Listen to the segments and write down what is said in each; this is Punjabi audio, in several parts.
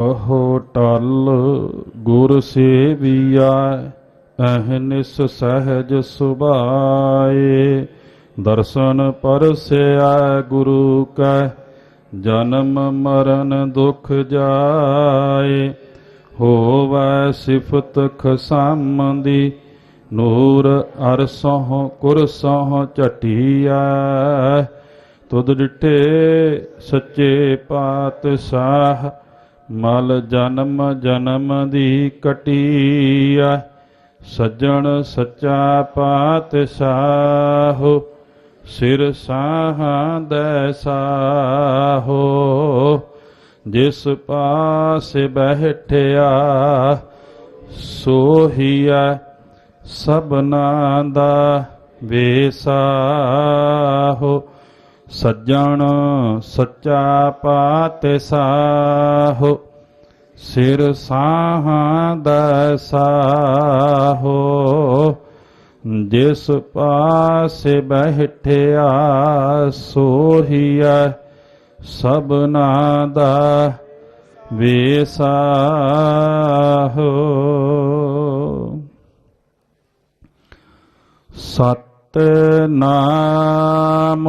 ਕਹੋ ਟਲ ਗੁਰ ਸੇਵੀਆ ਅਹਨਿਸ ਸਹਿਜ ਸੁਭਾਏ। ਦਰਸ਼ਨ ਪਰਸਿਆ ਗੁਰੂ ਕੈ, ਜਨਮ ਮਰਨ ਦੁਖ ਜਾਏ। ਹੋਵੈ ਸਿਫਤ ਖਸਮ ਦੀ ਨੂਰ ਅਰਸੋਂ ਕੁਰਸੋਂ ਝਟੀਐ। ਤੁਧ ਡਿਠੇ ਸੱਚੇ ਪਾਤਸ਼ਾਹ ਮਲ ਜਨਮ ਜਨਮ ਦੀ ਕਟੀਐ, ਸੱਜਣ ਸੱਚਾ ਪਾਤਸ਼ਾਹ, ਸਿਰ ਸਾਹਾਂ ਦੈ ਸਾਹੋ, ਜਿਸ ਪਾਸ ਬੈਠਿਆ ਸੋਹੀਐ, ਸਭਨਾ ਦਾ ਵੇਸਾਹੋ ਸੱਜਣ ਸੱਚਾ ਪਾਤਸ਼ਾਹੋ। ਸਿਰ ਸਾਹਾਂ ਦਾ ਜਿਸ ਪਾਸੇ ਬੈਠਿਆ ਸੋਹੀਐ ਸਭਨਾ ਦਾ ਵੇਸਾਹੋ। ਸਤਨਾਮ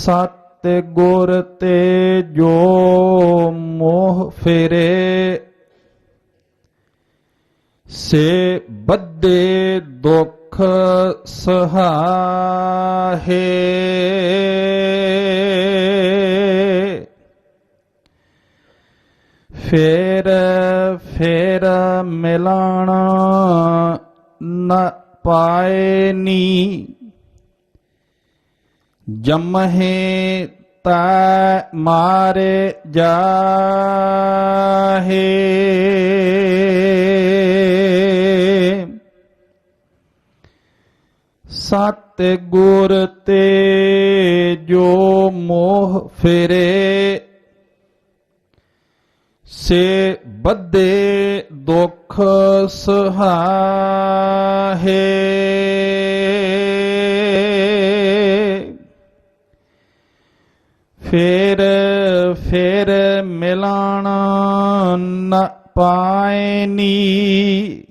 ਸਤ ਗੁਰ ਤੇ ਜੋ ਮੋਹ ਫੇਰੇ, ਸੇ ਬੱਦੇ ਦੁਖ ਸਹਾਹੇ। ਫੇਰ ਫੇਰ ਮਿਲਣਾ ਨ ਪਾਏ ਨੀ। ਜਮਹੇ ਤਾ ਮਾਰੇ ਜਾਹੇ। ਸਤ ਗੁਰ ਤੇ ਜੋ ਮੋਹ ਫੇਰੇ ਸੇ ਬੱਦੇ ਦੁਖ ਸਹਾਹੇ। ਫੇਰ ਫੇਰ ਮਿਲਣ ਨ ਪਾਏ ਨੀ।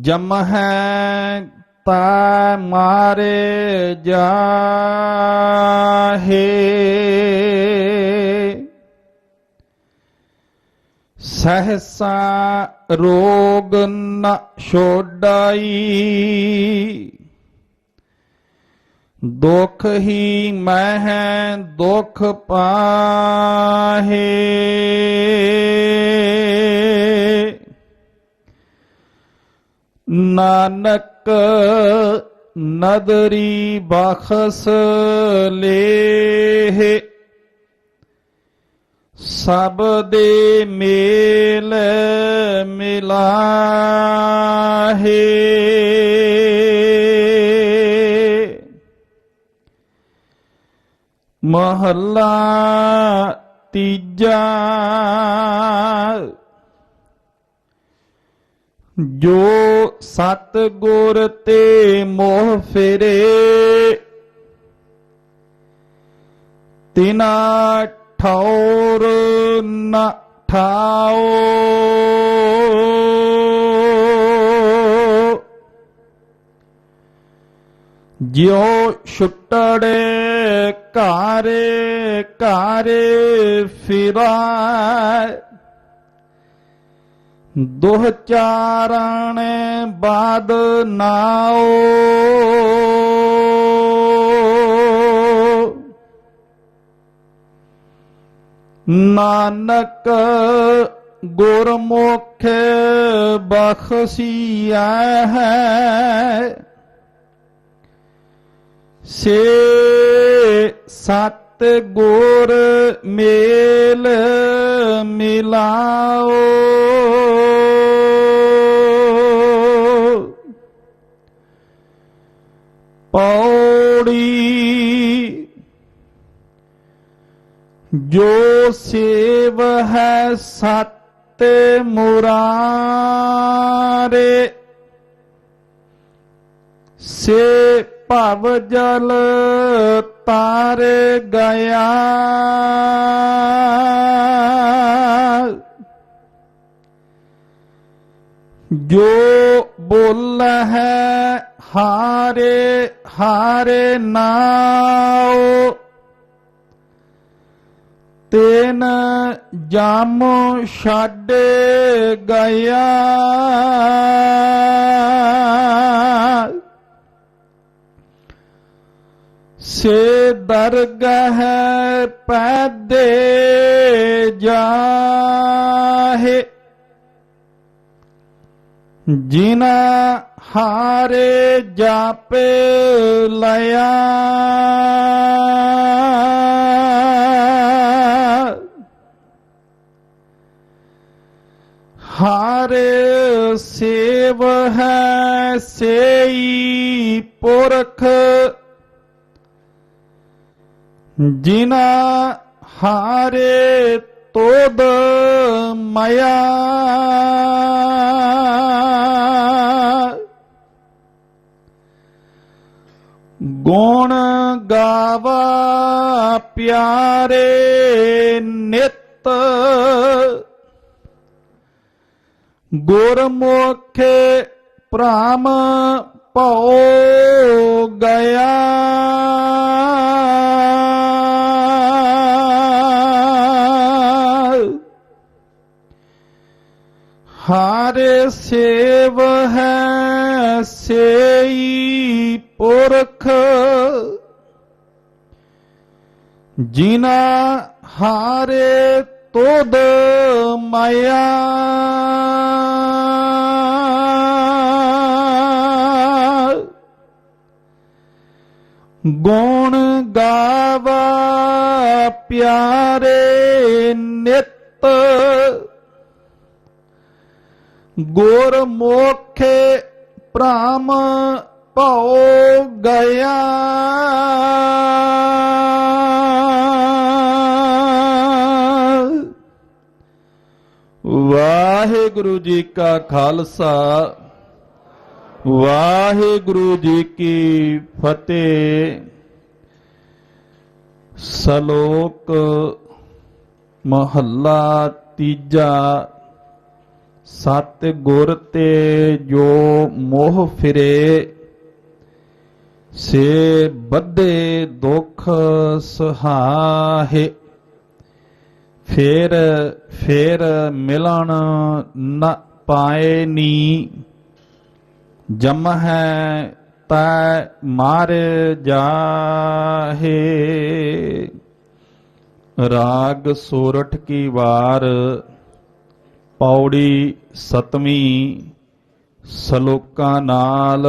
ਜਮ ਹੈ ਤਾ ਮਾਰੇ ਜਾਹੇ। ਸਹਸਾ ਰੋਗ ਨ ਛੋਡਾਈ। ਦੁਖ ਹੀ ਮੈਂ ਮਹਿ ਦੁਖ ਪਾਹੇ। ਨਾਨਕ ਨਦਰੀ ਬਖਸ ਲੇਹ ਸਭ ਦੇ ਮੇਲ ਮਿਲਾਹੇ। ਮਹੱਲਾ ਤੀਜਾ। ਜੋ ਸਤ ਗੁਰ ਤੇ ਮੋਹ ਫਿਰੇ ਤਿਨਾ ਠੌਰ ਨ ਠਾਓ। ਜਿਉ ਛੁੱਟੜੇ ਘਰ ਘਰ ਫਿਰਾ ਦੁਹ ਚਾਰਣ ਬਾਦ ਨਾਓ ਨਾਨਕ ਗੁਰਮੁਖ ਬਖਸੀਆ ਹੈ ਸੇ ਸਤ ਗੁਰ ਮੇਲ ਮਿਲਾਓ। ਪੌੜੀ ਜੋ ਸੇਵ ਹੈ ਸਤ ਮੁਰਾਰੇ ਸੇ ਭਵ ਜਲ ਪਾਰ ਗਿਆ। ਜੋ ਬੋਲ ਹੈ ਹਾਰੇ ਹਾਰੇ ਨਾਉ। ਤੈਨ ਜਾਮ ਛੱਡ ਗਿਆ। ਸੇ ਦਰਗਹ ਪੈਦੇ ਜਾਹੇ। ਜਿਨਾ ਹਾਰੇ ਜਾਪੇ ਲਿਆ ਹਾਰੇ ਸੇਵ ਹੈ ਸੇਈ ਪੁਰਖ ਜਿਨਾ ਹਾਰੇ ਤੋਦ ਮਾਇਆ। ਗੁਣ ਗਾਵਾ ਪਿਆਰੇ ਨਿਤ। ਗੁਰਮੁਖ ਪ੍ਰਾਮ ਭਉ ਗਿਆ। ਹਾਰੇ ਸੇਵ ਹੈ ਸੇਈ ਪੁਰਖ। ਜਿਨਾ ਹਾਰੇ ਤੋਦ ਮਾਇਆ। ਗੁਣ ਗਾਵਾ ਪਿਆਰੇ ਗੁਰ ਮੋਖੇ ਪ੍ਰਾਮ ਭਉ ਗਿਆ। ਵਾਹਿਗੁਰੂ ਜੀ ਕਾ ਖਾਲਸਾ, ਵਾਹਿਗੁਰੂ ਜੀ ਕੀ ਫਤਿਹ। ਸ਼ਲੋਕ ਮਹੱਲਾ ਤੀਜਾ ਸਤ ਗੁਰ ਤੇ ਜੋ ਮੋਹ ਫਿਰੇ, ਸੇ ਬੱਧੇ ਦੁਖ ਸੁਹਾਏ ਫੇਰ ਫੇਰ ਮਿਲਣ ਨ ਪਾਏ ਨੀ। ਜਮ ਹੈ ਤੈ ਮਾਰ ਜਾਹੇ। ਰਾਗ ਸੋਰਠ ਕੀ ਵਾਰ ਪੌੜੀ ਸਤਵੀਂ ਸ਼ਲੋਕਾਂ ਨਾਲ